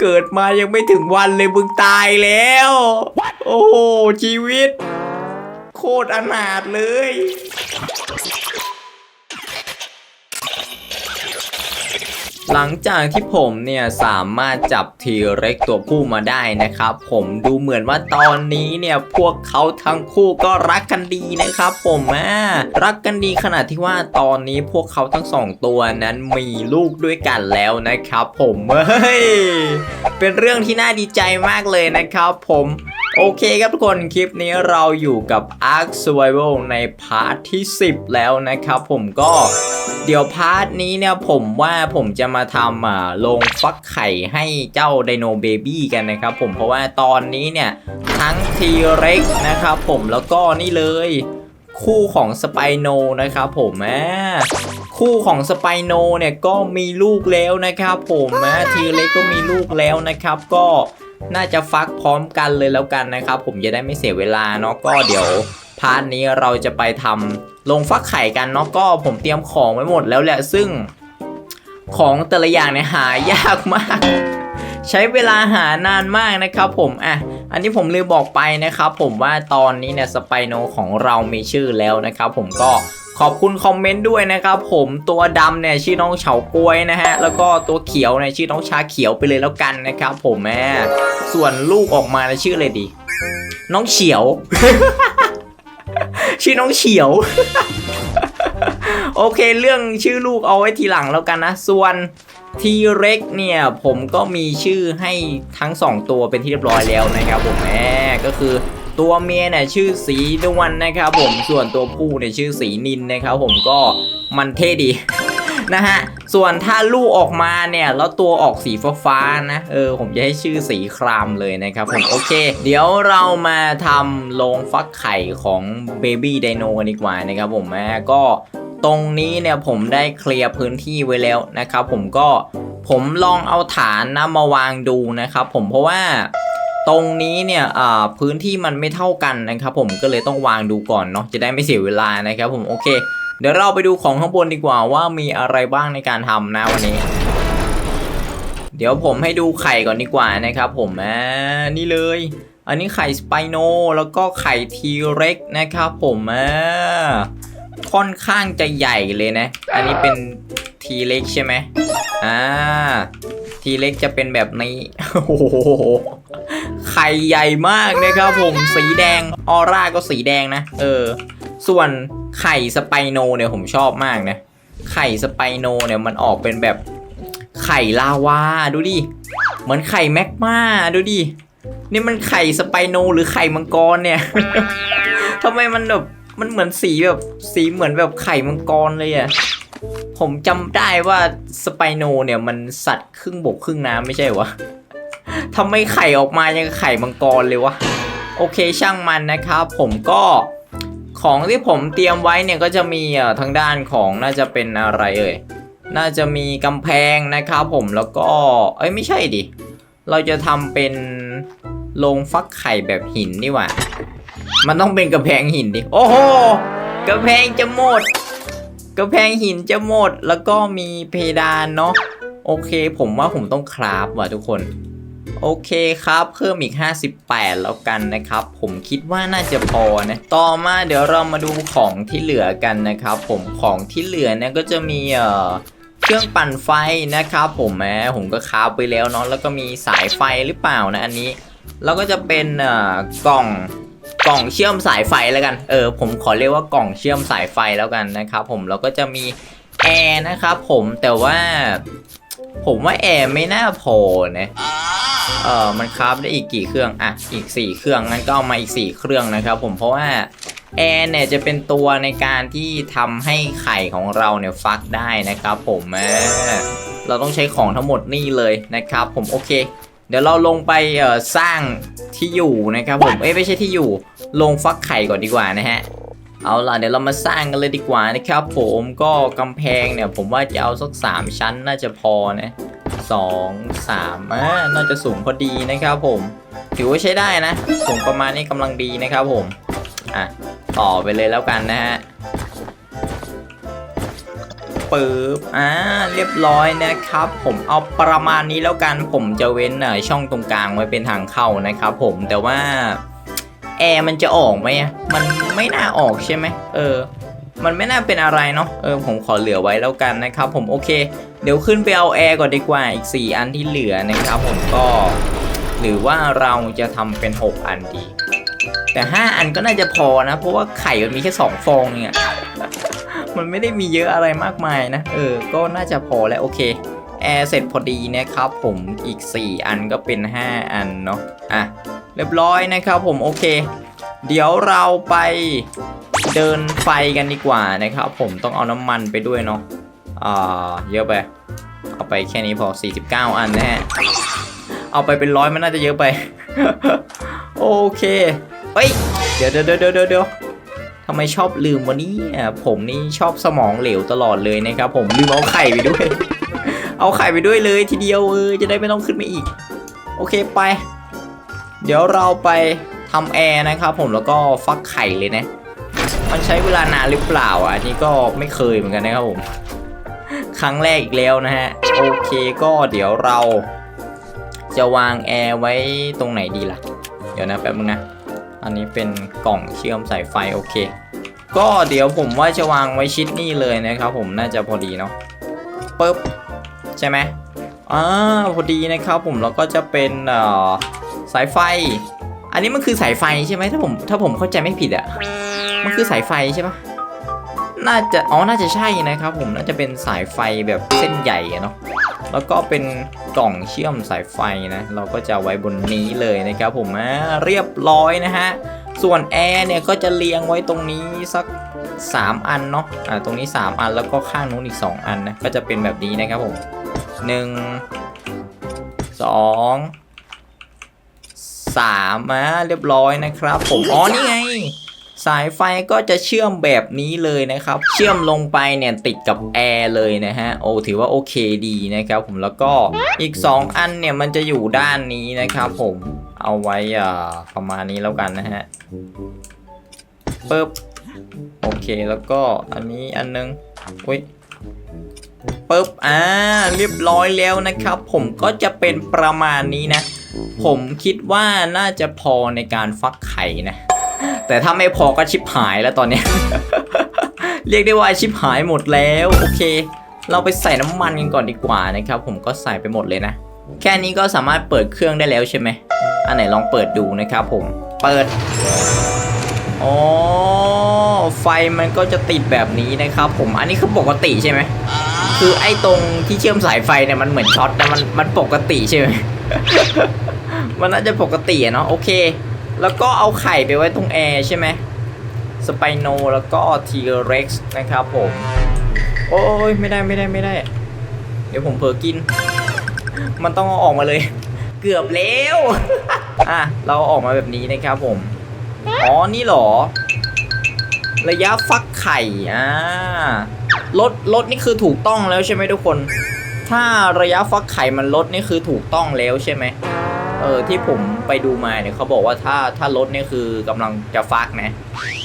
เกิดมายังไม่ถึงวันเลยมึงตายแล้ว โอ้โหชีวิต โคตรอนาถเลย หลังจากที่ผมเนี่ยสามารถจับทีเร็กตัวผู้มาได้นะครับ ผมดูเหมือนว่าตอนนี้เนี่ยพวกเขาทั้งคู่ก็รักกันดีนะครับ ผมอะรักกันดีขนาดที่ว่าตอนนี้พวกเขาทั้งสองตัวนั้นมีลูกด้วยกันแล้วนะครับ ผมเฮ้ยเป็นเรื่องที่น่าดีใจมากเลยนะครับ ผม โอเคครับทุกคนคลิปนี้เราอยู่กับ Ark Survival ในพาร์ทที่ 10 แล้วนะครับผมก็เดี๋ยวพาร์ทนี้เนี่ยผมว่าผมจะมาทำอ่าลงฟักไข่ให้เจ้าไดโนเบบี้กันนะครับผมเพราะว่าตอนนี้เนี่ย ทั้งทีเร็กนะครับผมแล้วก็นี่เลยคู่ของสไปโนนะครับผมอ่าคู่ของสไปโนเนี่ยก็มีลูกแล้วนะครับผมอ่าทีเล็กก็มีลูกแล้วนะครับก็ น่าจะฟักพร้อมกันเลยแล้วกันนะครับ ผมจะได้ไม่เสียเวลาเนาะก็เดี๋ยวพาร์ทนี้เราจะไปทำลงฟักไข่กันเนาะก็ผมเตรียมของไว้หมดแล้วแหละซึ่ง ของแต่ละอย่างเนี่ยหายากมาก ใช้เวลาหานานมากนะครับ ผมอะอันนี้ผมลืมบอกไปนะครับ ผมว่าตอนนี้เนี่ยสไปโนของเรามีชื่อแล้วนะครับ ผมก็ ขอบคุณคอมเมนต์ด้วยนะครับผมตัวดำเนี่ยชื่อน้องเฉาก้วยนะฮะแล้วก็ตัวเขียวเนี่ยชื่อน้องชาเขียวไปเลยแล้วกันนะครับผมแม่ส่วนลูกออกมาเนี่ยชื่ออะไรดี น้องเฉียว ชื่อน้องเฉียว โอเคเรื่องชื่อลูกเอาไว้ทีหลังแล้วกันนะ ส่วนทีเร็กเนี่ยผมก็มีชื่อให้ทั้งสองตัวเป็นที่เรียบร้อยแล้วนะครับผมแหมก็คือ ตัวเมียเนี่ยชื่อสีนวลนะครับผมส่วนตัวผู้เนี่ยชื่อสีนินนะครับผมก็มันเท่ดีนะฮะส่วนถ้าลูกออกมาเนี่ยแล้วตัวออกสีฟ้าๆนะเออผมจะให้ชื่อสีครามเลยนะครับผมโอเค เดี๋ยวเรามาทำโรงฟักไข่ของเบบี้ไดโนกันดีกว่านะครับผมแม่ก็ตรงนี้เนี่ยผมได้เคลียร์พื้นที่ไว้แล้วนะครับผมก็ผมลองเอาฐานนะมาวางดูนะครับผมเพราะว่า ตรงนี้เนี่ยพื้นที่มันไม่เท่ากันนะครับ ผมก็เลยต้องวางดูก่อนเนาะจะได้ไม่เสียเวลานะครับ ผมโอเค เดี๋ยวเราไปดูของข้างบนดีกว่าว่ามีอะไรบ้างในการทำนะวันนี้ เดี๋ยวผมให้ดูไข่ก่อนดีกว่านะครับ ผมอ่านี่เลย อันนี้ไข่สไปโนแล้วก็ไข่ทีเร็กนะครับ ผมอ่าค่อนข้างจะใหญ่เลยนะ อันนี้เป็นทีเล็กใช่ไหมอ่าทีเล็กจะเป็นแบบนี้โอ้โห ไข่ใหญ่มากนะครับผมสีแดงออร่าก็สีแดงนะ เออ ส่วนไข่สไปโนเนี่ยผมชอบมากนะไข่สไปโนเนี่ยมันออกเป็นแบบไข่ลาวาดูดิเหมือนไข่แมกมาดูดินี่มันไข่สไปโนหรือไข่มังกรเนี่ยทำไมมันแบบมันเหมือนสีแบบสีเหมือนแบบไข่มังกรเลยอะผมจำได้ว่าสไปโนเนี่ยมันสัตว์ครึ่งบกครึ่งน้ำไม่ใช่เหรอวะ ทำไมไข่ออกมายังไข่มังกรเลยวะ โอเคช่างมันนะครับ ผมก็ของที่ผมเตรียมไว้เนี่ยก็จะมีทางด้านของน่าจะเป็นอะไรเอ่ย น่าจะมีกำแพงนะครับผมแล้วก็ เอ้ยไม่ใช่ดิ เราจะทำเป็นโรงฟักไข่แบบหินนี่หว่า มันต้องเป็นกำแพงหินดิ โอ้โหกำแพงจะหมดกำแพงหินจะหมดแล้วก็มีเพดานเนาะโอเค ผมว่าผมต้องคราฟว่ะทุกคน โอเคครับเพิ่มอีก 58 แล้วกันนะครับ ผมคิดว่าน่าจะพอนะ ต่อมาเดี๋ยวเรามาดูของที่เหลือกันนะครับ ผมของที่เหลือเนี่ยก็จะมีเอ่อเครื่องปั่นไฟนะครับ ผมแหมผมก็คาฟไปแล้วเนาะแล้วก็มีสายไฟหรือเปล่านะอันนี้ แล้วก็จะเป็นเอ่อกล่องกล่องเชื่อมสายไฟแล้วกัน เออ ผมขอเรียกว่ากล่องเชื่อมสายไฟแล้วกันนะครับ ผมแล้วก็จะมีแอร์นะครับผมแต่ว่า ผมว่าแอร์ไม่น่าพอนะเออมันคราฟได้อีกกี่เครื่องอะอีก 4 เครื่องงั้นก็เอามาอีก 4 เครื่องนะครับ ผมเพราะว่าแอร์เนี่ยจะเป็นตัวในการที่ทำให้ไข่ของเราเนี่ยฟักได้นะครับผมแมเราต้องใช้ของทั้งหมดนี่เลยนะครับ ผมโอเค เดี๋ยวเราลงไปสร้างที่อยู่นะครับผมเอ้ยไม่ใช่ที่อยู่ลงฟักไข่ก่อนดีกว่านะฮะ เอาล่ะเดี๋ยวเรามาสร้างกันเลยดีกว่านะครับผมก็กำแพงเนี่ย ผมว่าจะเอาสักสามชั้นน่าจะพอนะสองสามอ่าน่าจะสูงพอดีนะครับผม ถือว่าใช้ได้นะ สูงประมาณนี้กำลังดีนะครับผม อะ ต่อไปเลยแล้วกันนะฮะปปึ๊บอ่าเรียบร้อยนะครับ ผมเอาประมาณนี้แล้วกันผมจะเว้นเอ่อช่องตรงกลางไว้เป็นทางเข้านะครับผมแต่ว่า แอร์มันจะออกไหมอะมันไม่น่าออกใช่ไหมเออ มันไม่น่าเป็นอะไรเนาะเออผมขอเหลือไว้แล้วกันนะครับ ผมโอเค เดี๋ยวขึ้นไปเอาแอร์ก่อนดีกว่าอีก 4 อันที่เหลือนะครับ ผมก็หรือว่าเราจะทำเป็น 6 อันดี แต่ 5 อันก็น่าจะพอนะ เพราะว่าไข่มันมีแค่ 2 ฟองเนี่ยมันไม่ได้มีเยอะอะไรมากมายนะ เออ ก็น่าจะพอแล้วโอเค แอร์เสร็จพอดีนะครับผมอีก 4 อันก็เป็น 5 อันเนาะ อะ เรียบร้อยนะครับผมโอเค เดี๋ยวเราไปเดินไฟกันดีกว่านะครับผมต้องเอาน้ำมันไปด้วยเนาะอ่าเยอะไป เอาไปแค่นี้พอ 49 อันนะฮะเอาไปเป็นร้อยมันน่าจะเยอะไป โอเคเฮ้ยเดี๋ยวเดี๋ยวเดี๋ยวเดี๋ยวเดี๋ยวทำไมชอบลืมวันนี้ผมนี่ชอบสมองเหลวตลอดเลยนะครับผมลืมเอาไข่ไปด้วย เอาไข่ไปด้วยเลยทีเดียวเออจะได้ไม่ต้องขึ้นมาอีก โอเคไป เดี๋ยวเราไปทำแอร์นะครับผมแล้วก็ฟักไข่เลยนะ มันใช้เวลานานหรือเปล่าอะอันนี้ก็ไม่เคยเหมือนกันนะครับผม ครั้งแรกอีกแล้วนะฮะ โอเคก็เดี๋ยวเรา จะวางแอร์ไว้ตรงไหนดีล่ะ เดี๋ยวนะแป๊บนึงนะ อันนี้เป็นกล่องเชื่อมสายไฟโอเค ก็เดี๋ยวผมว่าจะวางไว้ชิดนี่เลยนะครับผมน่าจะพอดีเนาะปึ๊บใช่ไหมอ่าพอดีนะครับผมแล้วก็จะเป็นเอ่อ สายไฟ อันนี้มันคือสายไฟใช่ไหมถ้าผมถ้าผมเข้าใจไม่ผิดอะมันคือสายไฟใช่ปะน่าจะอ๋อน่าจะใช่นะครับ ผมน่าจะเป็นสายไฟแบบเส้นใหญ่เนาะแล้วก็เป็นกล่องเชื่อมสายไฟนะ เราก็จะไว้บนนี้เลยนะครับ ผมอ่าเรียบร้อยนะฮะส่วนแอร์เนี่ยก็จะเรียงไว้ตรงนี้สัก 3 อันเนาะอ่าตรงนี้ 3 อันแล้วก็ข้างนู้นอีก 2 อันนะก็จะเป็นแบบนี้นะครับผม 1 2 3อ่าเรียบร้อยนะครับ ผมอ๋อนี่ไง สายไฟก็จะเชื่อมแบบนี้เลยนะครับ เชื่อมลงไปเนี่ยติดกับแอร์เลยนะฮะโอ้ถือว่าโอเคดีนะครับ ผมแล้วก็อีก 2 อันเนี่ยมันจะอยู่ด้านนี้นะครับ ผมเอาไว้อ่าประมาณนี้แล้วกันนะฮะปึ๊บโอเคแล้วก็อันนี้อันนึงอุ้ยปึ๊บอ่าเรียบร้อยแล้วนะครับ ผมก็จะเป็นประมาณนี้นะ ผมคิดว่าน่าจะพอในการฟักไข่นะ แต่ถ้าไม่พอก็ชิปหายแล้วตอนนี้ เรียกได้ว่าชิปหายหมดแล้ว โอเค เราไปใส่น้ำมันกันก่อนดีกว่านะครับ ผมก็ใส่ไปหมดเลยนะ แค่นี้ก็สามารถเปิดเครื่องได้แล้วใช่ไหม อันไหนลองเปิดดูนะครับผม เปิดอ๋อไฟมันก็จะติดแบบนี้นะครับผม อันนี้คือปกติใช่ไหม คือไอ้ตรงที่เชื่อมสายไฟเนี่ยมันเหมือนช็อตแต่มันมันปกติใช่ไหมมันน่าจะปกติอะเนาะโอเค แล้วก็เอาไข่ไปไว้ตรงแอร์ใช่ไหมสไปโนแล้วก็ทีเร็กซ์นะครับผม โอ้ยไม่ได้ไม่ได้ไม่ได้ เดี๋ยวผมเผลอกิน มันต้องเอาออกมาเลย เกือบแล้วอะเราออกมาแบบนี้นะครับผม อ๋อ นี่หรอ ระยะฟักไข่อ่า ลดลดนี่คือถูกต้องแล้วใช่ไหมทุกคน ถ้าระยะฟักไข่มันลดนี่คือถูกต้องแล้วใช่ไหมเออที่ผมไปดูมาเนี่ยเขาบอกว่าถ้าถ้าลดนี่คือกำลังจะฟักนะ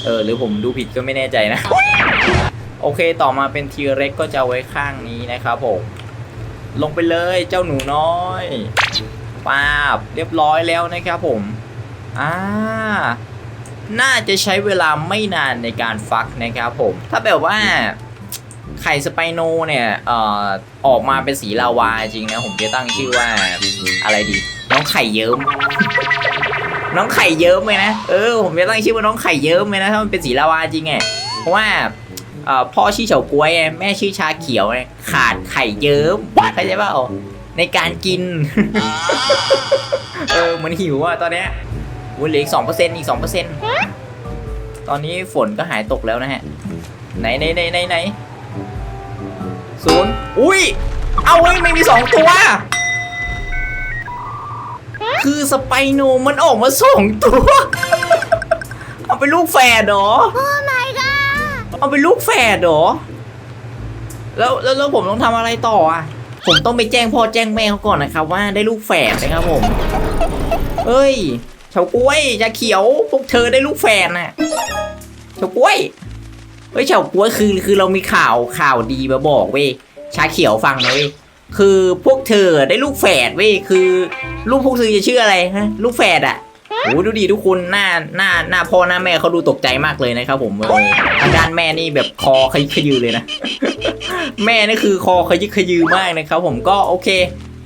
เออหรือผมดูผิดก็ไม่แน่ใจนะ โอเคต่อมาเป็นทีเร็กก็จะไว้ข้างนี้นะครับผมลงไปเลยเจ้าหนูน้อยปาบเรียบร้อยแล้วนะครับผมอ่าน่าจะใช้เวลาไม่นานในการฟักนะครับผม ถ้าแบบว่า ไข่สไปโนเนี่ยเอ่อออกมาเป็นสีลาวาจริงนะ ผมจะตั้งชื่อว่าอะไรดี น้องไข่เยิ้ม น้องไข่เยิ้มเลยนะ เออ ผมจะตั้งชื่อว่าน้องไข่เยิ้มเลยนะ ถ้ามันเป็นสีลาวาจริงไงเพราะว่าเอ่อพ่อชื่อเฉาก๊วยไงแม่ชื่อชาเขียวไงขาดไข่เยิ้มเข้าใจเปล่าในการกิน เออเหมันหิวอะตอนเนี้ยวุ้นเหลืออีกสองเปอร์เซ็นต์อีกสองเปอร์เซ็นต์ตอนนี้ฝนก็หายตกแล้วนะฮะ ไหนไหนไหนไหนไหน ศูนย์อุ้ย เอาเว้ยไม่มีสองตัว คือสไปโนมันออกมาสองตัว เอาเป็นลูกแฝดเหรอ โอ้ my god เอาเป็นลูกแฝดเหรอ แล้วแล้วแล้วผมต้องทำอะไรต่ออะ ผมต้องไปแจ้งพ่อแจ้งแม่เขาก่อนนะครับ ว่าได้ลูกแฝดนะครับผม เฮ้ยเฉากล้วยชาเขียวพวกเธอได้ลูกแฝดน่ะเฉากล้วย เฮ้ยเฉาก๊วยคือคือเรามีข่าวข่าวดีมาบอกเว้ยชาเขียวฟังนะเว้ยคือพวกเธอได้ลูกแฝดเว้ยคือลูกพวกเธอจะชื่ออะไรฮะลูกแฝดอะโอ้ดูดีทุกคนหน้าหน้าหน้าพ่อหน้าแม่เขาดูตกใจมากเลยนะครับผมเออทางด้านแม่นี่แบบคอขยิกขยือเลยนะ แม่นี่คือคอขยิกขยือมากนะครับผมก็โอเค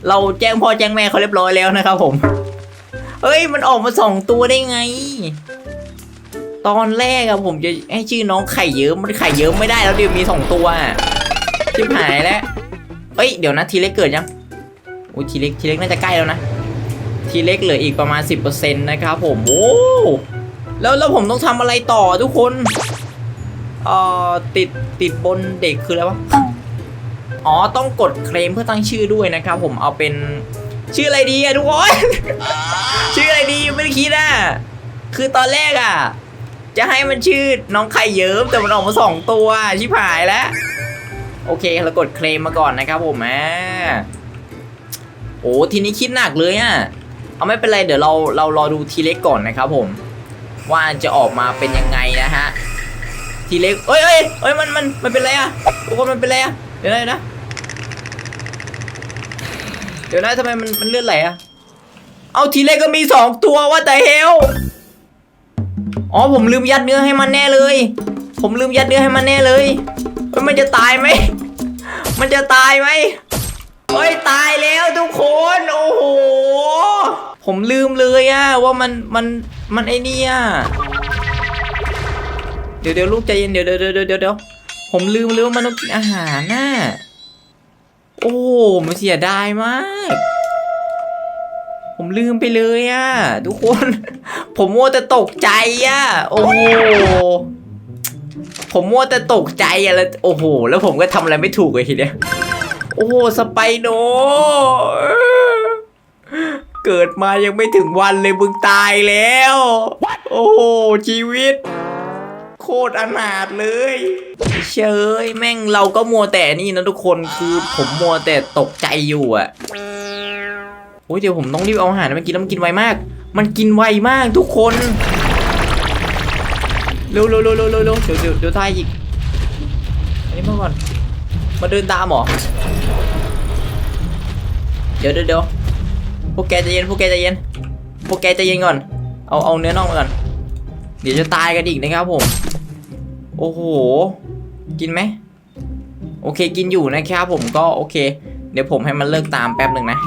เราแจ้งพ่อแจ้งแม่เขาเรียบร้อยแล้วนะครับผมเฮ้ยมันออกมาสองตัวได้ไง ตอนแรกอะผมจะให้ชื่อน้องไข่เยิ้มมันไข่เยิ้มไม่ได้แล้วเดี๋ยวมีสองตัวชิบหายแล้วเอ้ยเดี๋ยวนะทีเล็กเกิดยังโอ้ทีเล็กทีเล็กน่าจะใกล้แล้วนะ ทีเล็กเหลืออีกประมาณ 10%นะครับผมโอ้แล้วแล้วผมต้องทำอะไรต่อทุกคนเอ่อติดติดบนเด็กคืออะไรวะอ๋อต้องกดเคลมเพื่อตั้งชื่อด้วยนะครับผมเอาเป็นชื่ออะไรดีอะทุกคนชื่ออะไรดีไม่ได้คิดอะคือตอนแรกอะ จะให้มันชื่อน้องไข่เยิ้มแต่มันออกมาสองตัวชิบหายแล้ว โอเคเรากดเคลมมาก่อนนะครับผมอ่โอ้ทีนี้คิดหนักเลยอะเอาไม่เป็นไรเดี๋ยวเราเรารอดูทีเล็กก่อนนะครับผม ว่าจะออกมาเป็นยังไงนะฮะทีเล็กเอ้ยเอ้ยเอ้ยมันมันมันเป็นไรอะทุกคนมันเป็นไรอะเดี๋ยวนะเดี๋ยวนะเดี๋ยวนะทำไมมันมันเลือดไหลอะเอาทีเล็กก็มีสองตัวว่าแต่เฮล อ๋อผมลืมยัดเนื้อให้มันแน่เลย ผมลืมยัดเนื้อให้มันแน่เลยเฮ้ยมันจะตายไหม มันจะตายไหมเฮ้ยตายแล้วทุกคนโอ้โหผมลืมเลยอะว่ามันมันมันไอ้นี่อะเดี๋ยวเดี๋ยวลูกใจเย็นเดี๋ยวเดี๋ยวเดี๋ยวเดี๋ยวเดี๋ยวผมลืมเลยว่ามันต้องกินอาหารน่ะโอ้มันเสียดายมาก ผมลืมไปเลยอะทุกคน ผมมัวแต่ตกใจอะโอ้โหผมมัวแต่ตกใจอะแล้วโอ้โห แล้วผมก็ทำอะไรไม่ถูกเลยทีเนี้ยโอ้โหสไปโนเกิดมายังไม่ถึงวันเลยมึงตายแล้ว โอ้โหชีวิต โคตรอนาถเลย เชยแม่งเราก็มัวแต่นี่นะทุกคนคือผมมัวแต่ตกใจอยู่อะ โอ้ยเดี๋ยวผมต้องรีบเอาอาหารมากินแล้วมันกินไวมาก มันกินไวมากทุกคนเร็วเร็วเร็วเร็วเร็วเร็วเดี๋ยวเดี๋ยวเดี๋ยวทายอีกอันนี้มาก่อนมาเดินตามหรอเดี๋ยวเดี๋ยวเดี๋ยวพวกแกใจเย็นพวกแกใจเย็นพวกแกใจเย็นก่อน เอาเอาเนื้อน่องมาก่อนเดี๋ยวจะตายกันอีกนะครับผม โอ้โห กินไหมโอเคกินอยู่นะครับผมก็โอเค เดี๋ยวผมให้มันเลิกตามแป๊บหนึ่งนะ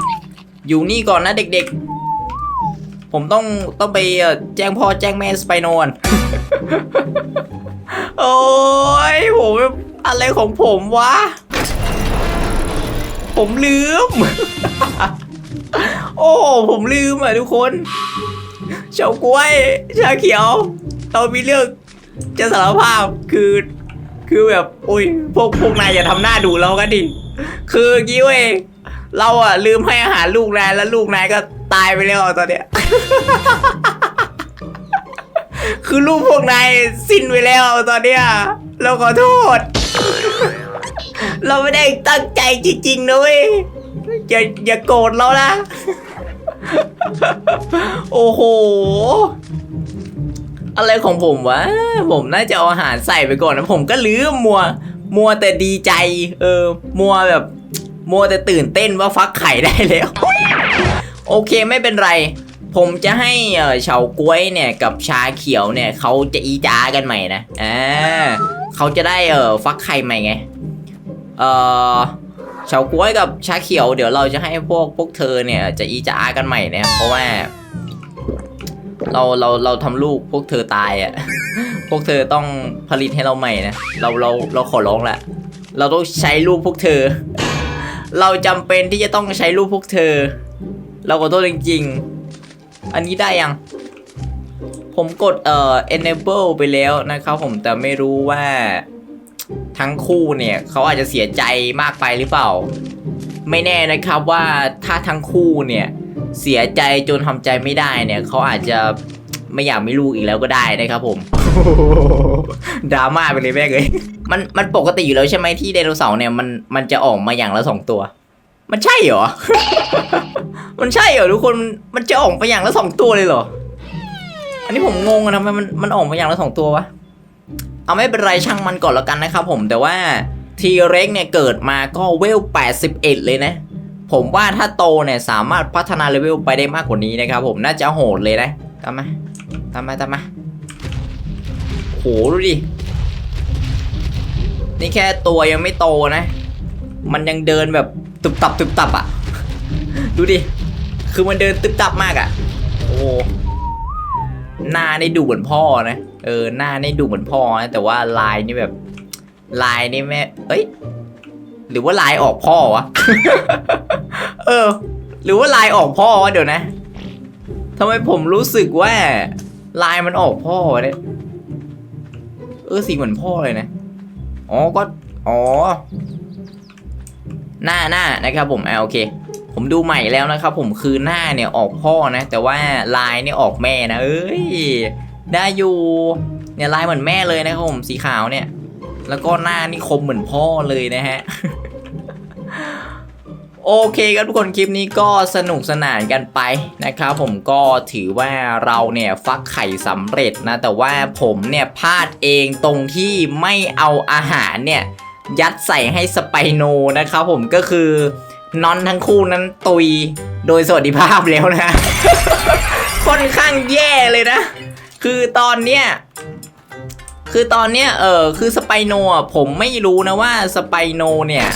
อยู่นี่ก่อนนะเด็กๆ ผมต้องต้องไปแจ้งพ่อแจ้งแม่สไปนอน โอ้ยผมอะไรของผมวะ ผมลืม โอ้ ผมลืมอะทุกคนเฉากล้วยชาเขียว เรามีเรื่องจะสารภาพคือคือแบบ อุ้ยพวกพวกนายอย่าทำหน้าดูเรากันดิ คืออย่างงี้เว้ย เราอะลืมให้อาหารลูกนายแล้วลูกนายก็ตายไปแล้วตอนเนี้ย คือลูกพวกนายสิ้นไปแล้วตอนเนี้ย เราขอโทษ เราไม่ได้ตั้งใจจริงๆนะเว้ยอย่าอย่าโกรธเรานะ โอ้โห อะไรของผมวะ ผมน่าจะเอาอาหารใส่ไปก่อนนะ ผมก็ลืมมัว มัวแต่ดีใจ เออ มัวแบบ มัวแต่ตื่นเต้นว่าฟักไข่ได้แล้ว โอเคไม่เป็นไร ผมจะให้เฉาก๊วยเนี่ยกับชาเขียวเนี่ยเขาจะอีจ้ากันใหม่นะอ่าเขาจะได้เออฟักไข่ใหม่ไง เออเฉาก๊วยกับชาเขียวเดี๋ยวเราจะให้พวกพวกเธอเนี่ยจะอีจ้ากันใหม่นะเพราะว่า เราเราเราทำลูกพวกเธอตายอะ่ะพวกเธอต้องผลิตให้เราใหม่นะ เราเราเราขอร้องแหละ เราต้องใช้ลูกพวกเธอ เราจำเป็นที่จะต้องใช้ลูกพวกเธอ เราขอโทษจริงๆ อันนี้ได้ยัง ผมกดเอ่อ enable ไปแล้วนะครับผมแต่ไม่รู้ว่าทั้งคู่เนี่ยเขาอาจจะเสียใจมากไปหรือเปล่า ไม่แน่นะครับว่าถ้าทั้งคู่เนี่ยเสียใจจนทำใจไม่ได้เนี่ยเขาอาจจะ ไม่อยากมีลูกอีกแล้วก็ได้นะครับผมดราม่าไปเลยแม่งเลยมันมันปกติอยู่แล้วใช่ไหมที่ไดโนเสาร์เนี่ยมันมันจะออกมาอย่างละสองตัว มันใช่เหรอ มันใช่เหรอทุกคนมันมันจะออกมาอย่างละสองตัวเลยเหรอ อันนี้ผมงงอะทำไมมันมันออกมาอย่างละสองตัววะเอาไม่เป็นไรช่างมันก่อนแล้วกันนะครับผมแต่ว่าทีเร็กเนี่ยเกิดมาก็เวล 81 เลยนะ ผมว่าถ้าโตเนี่ยสามารถพัฒนาเลเวลไปได้มากกว่านี้นะครับผมน่าจะโหดเลยนะ ตามมา ตามมา ตามมา โห ดูดิ นี่แค่ตัวยังไม่โตนะ มันยังเดินแบบตุบตับตุบตับอะ่ะ ดูดิ คือมันเดินตึบตับมากอะ่ะ โอ้ หน้าได้ดูเหมือนพ่อนะ เออ หน้าได้ดูเหมือนพ่อนะ แต่ว่าลายนี่แบบ ลายนี่แม่ เอ้ย หรือว่าลายออกพ่อวะ เออ หรือว่าลายออกพ่อวะเดี๋ยวนะ ทำไมผมรู้สึกว่าลายมันออกพ่อเนี่ยเออสีเหมือนพ่อเลยนะ อ๋อ ก็ อ๋อ หน้าหน้านะครับผมอ่าโอเค ผมดูใหม่แล้วนะครับผมคือหน้าเนี่ยออกพ่อนะ แต่ว่าลายเนี่ยออกแม่นะ เอ้ย ได้อยู่ เนี่ยลายเหมือนแม่เลยนะครับผมสีขาวเนี่ย แล้วก็หน้านี่คมเหมือนพ่อเลยนะฮะ โอเคครับทุกคนคลิปนี้ก็สนุกสนานกันไปนะครับผมก็ถือว่าเราเนี่ยฟักไข่สำเร็จนะ แต่ว่าผมเนี่ยพลาดเองตรงที่ไม่เอาอาหารเนี่ย ยัดใส่ให้สไปโนนะครับผมก็คือนอนทั้งคู่นั้นตุยโดยสวัสดิภาพแล้วนะ ค่อนข้างแย่เลยนะ คือตอนเนี้ยคือตอนเนี้ยเออคือสไปโนผมไม่รู้นะว่าสไปโนเนี่ย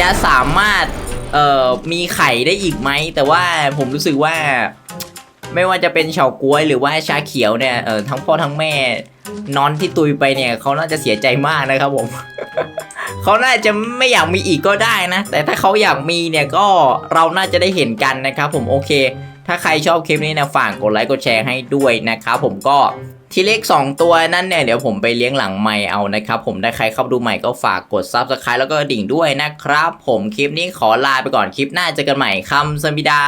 จะสามารถ เอ่อมีไข่ได้อีกไหม แต่ว่าผมรู้สึกว่า ไม่ว่าจะเป็นเฉาก๊วยหรือว่าชาเขียวเนี่ยเออทั้งพ่อทั้งแม่ นอนที่ตุยไปเนี่ยเขาน่าจะเสียใจมากนะครับผม เขาน่าจะไม่อยากมีอีกก็ได้นะ แต่ถ้าเขาอยากมีเนี่ยก็เราน่าจะได้เห็นกันนะครับผมโอเค ถ้าใครชอบคลิปนี้นะฝากกดไลค์กดแชร์ให้ด้วยนะครับผมก็ ที่เลข 2 ตัวนั่นเนี่ยเดี๋ยวผมไปเลี้ยงหลังใหม่เอานะครับ ผมได้ใครเข้าดูใหม่ก็ฝากกด Subscribe แล้วก็ดิ่งด้วยนะครับ ผมคลิปนี้ขอลาไปก่อนคลิปหน้าเจอกันใหม่คำสมิดา